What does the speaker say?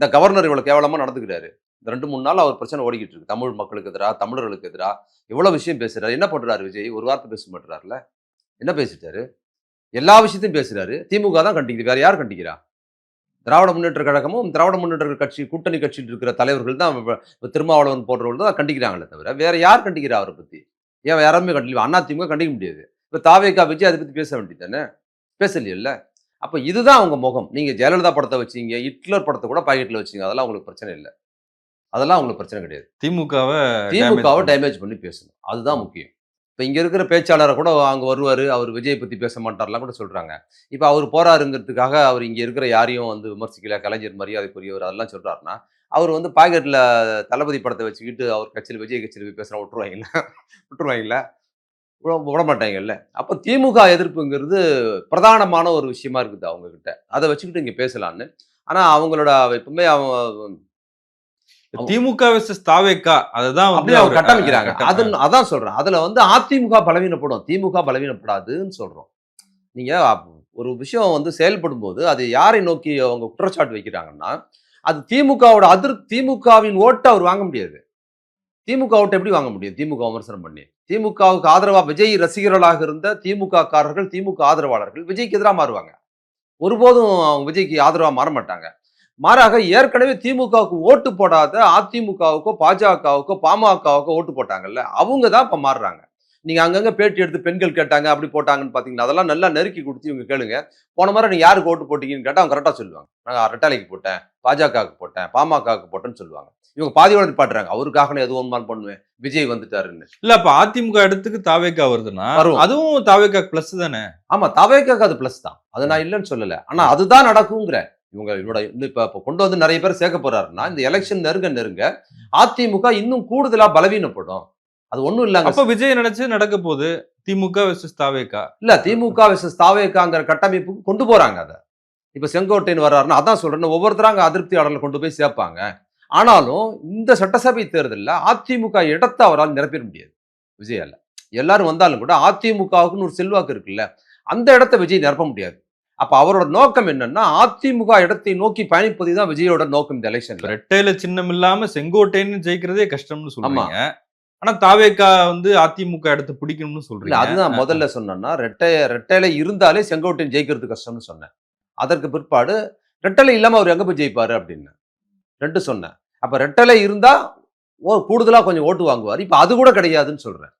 இந்த கவர்னர் இவ்வளோ கேவலமாக நடந்துக்கிறாரு. இந்த ரெண்டு மூணு நாள் அவர் பிரச்சனை ஓடிக்கிட்டு இருக்கு. தமிழ் மக்களுக்கு எதிராக தமிழர்களுக்கு எதிராக இவ்வளோ விஷயம் பேசுகிறாரு என்ன பண்ணுறாரு விஜய்? ஒரு வார்த்தை பேச மாட்டுறாருல என்ன பேசிட்டாரு? எல்லா விஷயத்தையும் பேசுகிறாரு திமுக தான் கண்டிக்குது. வேற யார் கண்டிக்கிறா? திராவிட முன்னேற்ற கழகமும் திராவிட முன்னேற்ற கட்சி கூட்டணி கட்சியில் இருக்கிற தலைவர்கள் தான் இப்போ திருமாவளவன் போன்றவர்கள் தான் கண்டிக்கிறாங்களே தவிர வேற யார் கண்டிக்கிறா அவரை பற்றி ஏன் யாருமே கண்டிக்கல? அண்ணா திமுக கண்டிக்க முடியாது. இப்போ தாவேக்கா விஜய் அதை பற்றி பேச வேண்டியதானே பேசலையில்ல? அப்ப இதுதான் அவங்க முகம். நீங்க ஜெயலலிதா படத்தை வச்சீங்க ஹிட்லர் படத்தை கூட பாக்கெட்ல வச்சீங்க. அதெல்லாம் உங்களுக்கு பிரச்சனை இல்லை. அதெல்லாம் உங்களுக்கு பிரச்சனை கிடையாது. திமுகவை திமுகவை டேமேஜ் பண்ணி. பேசணும். அதுதான் முக்கியம். இப்போ இங்க இருக்கிற பேச்சாளரை கூட அங்க வருவாரு. அவர் விஜய் பத்தி பேச மாட்டார்லாம் கூட சொல்றாங்க. இப்போ அவர் போறாருங்கிறதுக்காக அவர் இங்க இருக்கிற யாரையும் வந்து விமர்சிக்கல. கலைஞர் மரியாதைக்குரியவர் அதெல்லாம் சொல்றாருன்னா அவர் வந்து பாக்கெட்ல தளபதி படத்தை வச்சுக்கிட்டு அவர் கட்சியில் விஜய் கட்சியில் போய் பேசுறா விட்டுருவாங்கல்ல விட்டுருவாங்கல்ல விட மாட்டாங்கல்ல அப்போ திமுக எதிர்ப்புங்கிறது பிரதானமான ஒரு விஷயமா இருக்குது அவங்க கிட்ட அதை வச்சுக்கிட்டு இங்க பேசலான்னு ஆனா அவங்களோட எப்பவுமே அவங்க திமுக தாவேக்கா அதுதான் அப்படியே அவங்க அவர் கட்டமைக்கிறாங்க. கட்ட- அது அதான் சொல்றேன். அதுல வந்து அதிமுக பலவீனப்படும் திமுக பலவீனப்படாதுன்னு சொல்றோம். நீங்க அப்- ஒரு விஷயம் வந்து செயல்படும் போது அது யாரை நோக்கி அவங்க குற்றச்சாட்டு வைக்கிறாங்கன்னா அது திமுகவோட அதிர் திமுகவின் ஓட்டை அவர் வாங்க முடியாது. திமுக எப்படி வாங்க முடியும்? திமுக விமர்சனம் பண்ணி. திமுகவுக்கு ஆதரவா விஜய் ரசிகர்களாக இருந்த திமுக காரர்கள் திமுக ஆதரவாளர்கள் விஜய்க்கு எதிராக மாறுவாங்க. ஒருபோதும் அவங்க விஜய்க்கு ஆதரவாக மாற மாட்டாங்க. மாறாக ஏற்கனவே திமுகவுக்கு ஓட்டு போடாத அதிமுகவுக்கோ பாஜகவுக்கோ பாமகவுக்கோ ஓட்டு போட்டாங்கல்ல அவங்க தான் இப்போ மாறுறாங்க. நீங்க அங்கங்க பேட்டி எடுத்து பெண்கள் கேட்டாங்க அப்படி போட்டாங்கன்னு பாத்தீங்கன்னா அதெல்லாம் நல்லா நெருக்கி கொடுத்து இவங்க கேளுங்க. போன முறை நீங்க யாருக்கு ஓட்டு போட்டீங்கன்னு கேட்டா அவங்க கரெக்டா சொல்லுவாங்க. நான் ரெட்டாலைக்கு போட்டேன் பாஜகவுக்கு போட்டேன் பாமகவுக்கு போட்டேன்னு சொல்லுவாங்க. இவங்க பாதியோட பாட்டுறாங்க. அவருக்காக நான் எதுவும் ஒன்றுமான் பண்ணுவேன். விஜய் வந்துட்டாருன்னு. இல்ல அப்ப அதிமுக இடத்துக்கு தாவேக்கா வருதுன்னா. அதுவும் தாவேக்கா பிளஸ் தானே? ஆமா தவேக்காக்கு அது பிளஸ் தான். அது நான் இல்லைன்னு சொல்லல. ஆனா அதுதான் நடக்குங்கிற. இவங்க இவரோட இப்ப இப்ப கொண்டு வந்து நிறைய பேர் சேர்க்க போறாருன்னா இந்த எலெக்ஷன் நெருங்க நெருங்க அதிமுக இன்னும் கூடுதலா பலவீனப்படும். அது ஒண்ணும் இல்லங்க. அப்ப விஜய் நினைச்சு நடக்க போகுது திமுக வெர்சஸ் தாவேக்கா. இல்ல திமுக விசஸ் தாவேக்காங்கிற கட்டமைப்புக்கு கொண்டு போறாங்க அதை. இப்ப செங்கோட்டையன் வர்றாருன்னா அதான் அங்க அதிருப்தி ஆடல கொண்டு போய் சேர்ப்பாங்க. ஆனாலும் இந்த சட்டசபை தேர்தலில் அதிமுக இடத்தை அவரால் நிரப்பிட முடியாது. விஜயால எல்லாரும் வந்தாலும் கூட அதிமுகவுக்குன்னு ஒரு செல்வாக்கு இருக்குல்ல அந்த இடத்தை விஜய் நிரப்ப முடியாது. அப்ப அவரோட நோக்கம் என்னன்னா அதிமுக இடத்தை நோக்கி பயணிப்பது தான் விஜயோட நோக்கம் இந்த எலெக்ஷன்ல ரெட்டையில சின்னம் இல்லாம செங்கோட்டைன்னு ஜெயிக்கிறதே கஷ்டம்னு சொல்றீங்க. ஆனா தாவேக்கா வந்து அதிமுக இடத்தை பிடிக்கணும்னு சொல்றீங்க. அதுதான் முதல்ல சொன்னேன்னா ரெட்டை ரெட்டையில இருந்தாலே செங்கோட்டையன் ஜெயிக்கிறது கஷ்டம்னு சொன்னேன். அதற்கு பிற்பாடு ரெட்டலை இல்லாம அவர் எங்க போய் ஜெயிப்பாரு அப்படின்னு ரெண்டு சொன்னேன். அப்ப ரெட்டலை இருந்தா ஓ கூடுதலா கொஞ்சம் ஓட்டு வாங்குவார். இப்ப அது கூட கிடையாதுன்னு சொல்றேன்.